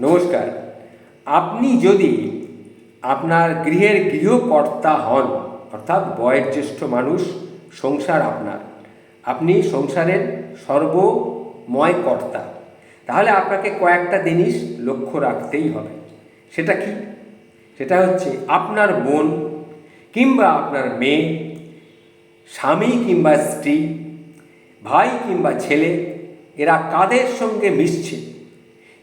নমস্কার। আপনি যদি আপনার গৃহের গৃহকর্তা হন, অর্থাৎ বয়োজ্যেষ্ঠ মানুষ, সংসার আপনার, আপনি সংসারের সর্বময় কর্তা, তাহলে আপনাকে কয়েকটা জিনিস লক্ষ্য রাখতেই হবে। সেটা কি? সেটা হচ্ছে আপনার বোন কিংবা আপনার মেয়ে, স্বামী কিংবা স্ত্রী, ভাই কিংবা ছেলে, এরা কাদের সঙ্গে মিশছে?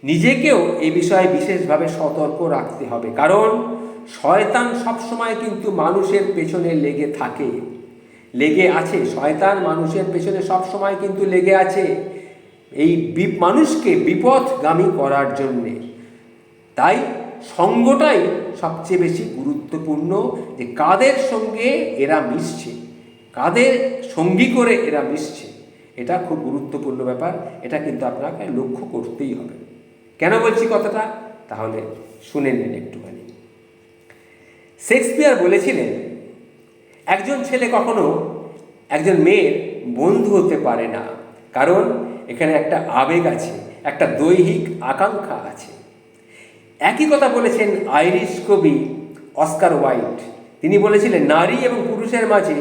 নিজেকেও এ বিষয়ে বিশেষভাবে সতর্ক রাখতে হবে। কারণ শয়তান সবসময় কিন্তু মানুষের পেছনে লেগে থাকে। লেগে আছে। শয়তান মানুষের পেছনে সবসময় কিন্তু লেগে আছে এই মানুষকে বিপথগামী করার জন্যে। তাই সঙ্গটাই সবচেয়ে বেশি গুরুত্বপূর্ণ যে কাদের সঙ্গে এরা মিশছে। কাদের সঙ্গী করে এরা মিশছে। এটা খুব গুরুত্বপূর্ণ ব্যাপার। এটা কিন্তু আপনাকে লক্ষ্য করতেই হবে। কেন বলছি কথাটা? তাহলে শুনে নিন একটুখানি। শেক্সপিয়ার বলেছিলেন, একজন ছেলে কখনো একজন মেয়ের বন্ধু হতে পারে না। কারণ এখানে একটা আবেগ আছে, একটা দৈহিক আকাঙ্ক্ষা আছে। একই কথা বলেছেন আইরিশ কবি অস্কার ওয়াইল্ড। তিনি বলেছিলেন, নারী এবং পুরুষের মাঝে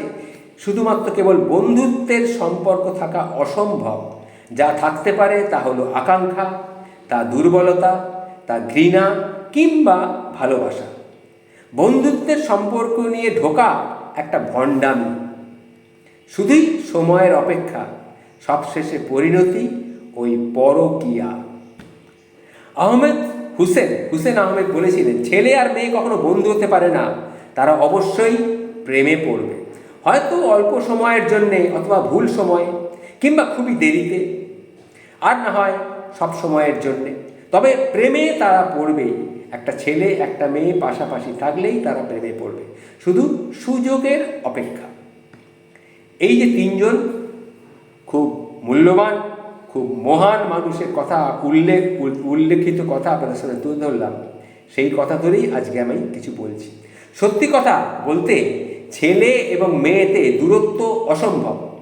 শুধুমাত্র কেবল বন্ধুত্বের সম্পর্ক থাকা অসম্ভব। যা থাকতে পারে তা হলো আকাঙ্ক্ষা তা দুর্বলতা, তা ঘৃণা কিংবা ভালোবাসা। বন্ধুত্বের সম্পর্ক নিয়ে ঢোকা একটা ভণ্ডামি। শুধুই সময়ের অপেক্ষা, সবশেষে পরিণতি ওই পরকিয়া। আহমেদ হুসেন হুসেন আহমেদ বলেছিলেন, ছেলে আর মেয়ে কখনো বন্ধু হতে পারে না, তারা অবশ্যই প্রেমে পড়বে। হয়তো অল্প সময়ের জন্যে অথবা ভুল সময়ে কিংবা খুবই দেরিতে। আর না হয় সব সময়ের জন্যে। তবে প্রেমে তারা পড়বেই। একটা ছেলে, একটা মেয়ে পাশাপাশি থাকলেই তারা প্রেমে পড়বে। শুধু সুযোগের অপেক্ষা। এই যে তিনজন খুব মূল্যবান, খুব মহান মানুষের কথা উল্লেখ, উল্লেখিত কথা আপনাদের সাথে তুলে ধরলাম, সেই কথা ধরেই আজকে আমি কিছু বলছি। সত্যি কথা বলতে, ছেলে এবং মেয়েতে দূরত্ব অসম্ভব।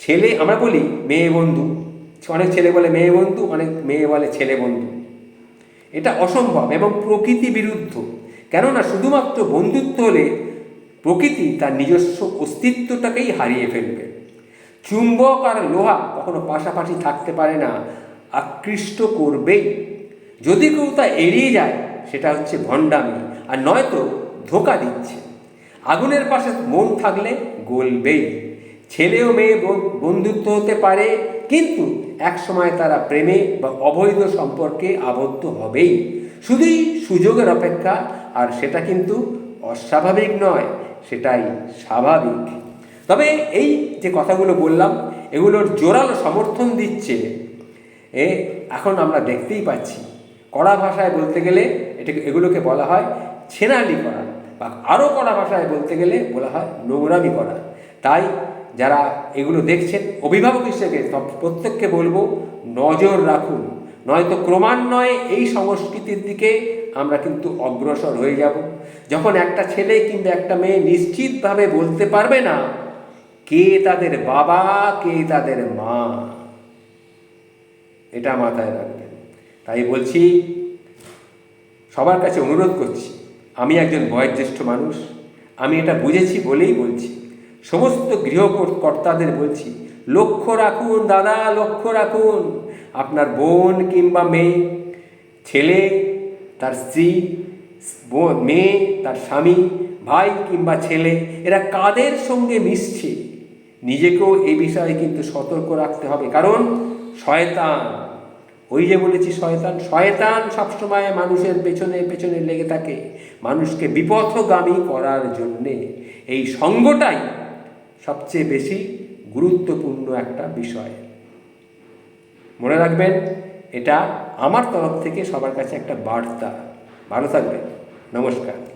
ছেলে, আমরা বলি মেয়ে বন্ধু। অনেক ছেলে বলে মেয়ে বন্ধু, অনেক মেয়ে বলে ছেলে বন্ধু। এটা অসম্ভব এবং প্রকৃতি বিরুদ্ধ। কেননা শুধুমাত্র বন্ধুত্ব হলে প্রকৃতি তার নিজস্ব অস্তিত্বটাকেই হারিয়ে ফেলবে। চুম্বক আর লোহা কখনো পাশাপাশি থাকতে পারে না, আকৃষ্ট করবেই। যদি কেউ তা এড়িয়ে যায়, সেটা হচ্ছে ভণ্ডামি, আর নয়তো ধোকা দিচ্ছে। আগুনের পাশে মন থাকলে গলবেই। ছেলে ও মেয়ে বন- বন্ধুত্ব হতে পারে, কিন্তু একসময় তারা প্রেমে বা অবৈধ সম্পর্কে আবদ্ধ হবেই। শুধুই সুযোগের অপেক্ষা, আর সেটা কিন্তু অস্বাভাবিক নয়, সেটাই স্বাভাবিক। তবে এই যে কথাগুলো বললাম, এগুলোর জোরালো সমর্থন দিচ্ছে, এ, এখন আমরা দেখতেই পাচ্ছি। কড়া ভাষায় বলতে গেলে এটাকে, এগুলোকে বলা হয় ছেনালি করা, বা আরও কড়া ভাষায় বলতে গেলে বলা হয় নোংরামি করা। তাই যারা এগুলো দেখছেন, অভিভাবক হিসেবে সব- প্রত্যেককে বলব, নজর রাখুন। নয়তো ক্রমান্বয়ে এই সংস্কৃতির দিকে আমরা কিন্তু অগ্রসর হয়ে যাব। যখন একটা ছেলে কিংবা একটা মেয়ে নিশ্চিতভাবে বলতে পারবে না, কে তাদের বাবা, কে তাদের মা, এটা মাথায় রাখবেন। তাই বলছি, সবার কাছে অনুরোধ করছি, আমি একজন বয়োজ্যেষ্ঠ মানুষ, আমি এটা বুঝেছি বলেই বলছি। সমস্ত গৃহকর্তাদের বলছি, লক্ষ্য রাখুন দাদা, লক্ষ্য রাখুন। আপনার বোন কিংবা মেয়ে, ছেলে, তার স্ত্রী মেয়ে, তার স্বামী, ভাই কিংবা ছেলে, এরা কাদের সঙ্গে মিশছে? নিজেকেও এই বিষয়ে কিন্তু সতর্ক রাখতে হবে। কারণ শয়তান, ওই যে বলেছি শয়তান শয়তান সবসময় মানুষের পেছনে পেছনে লেগে থাকে। মানুষকে বিপথগামী করার জন্যে। এই সঙ্গটাই সবচেয়ে বেশি গুরুত্বপূর্ণ একটা বিষয়। মনে রাখবেন, এটা আমার তরফ থেকে সবার কাছে একটা বার্তা। ভালো থাকবেন। নমস্কার।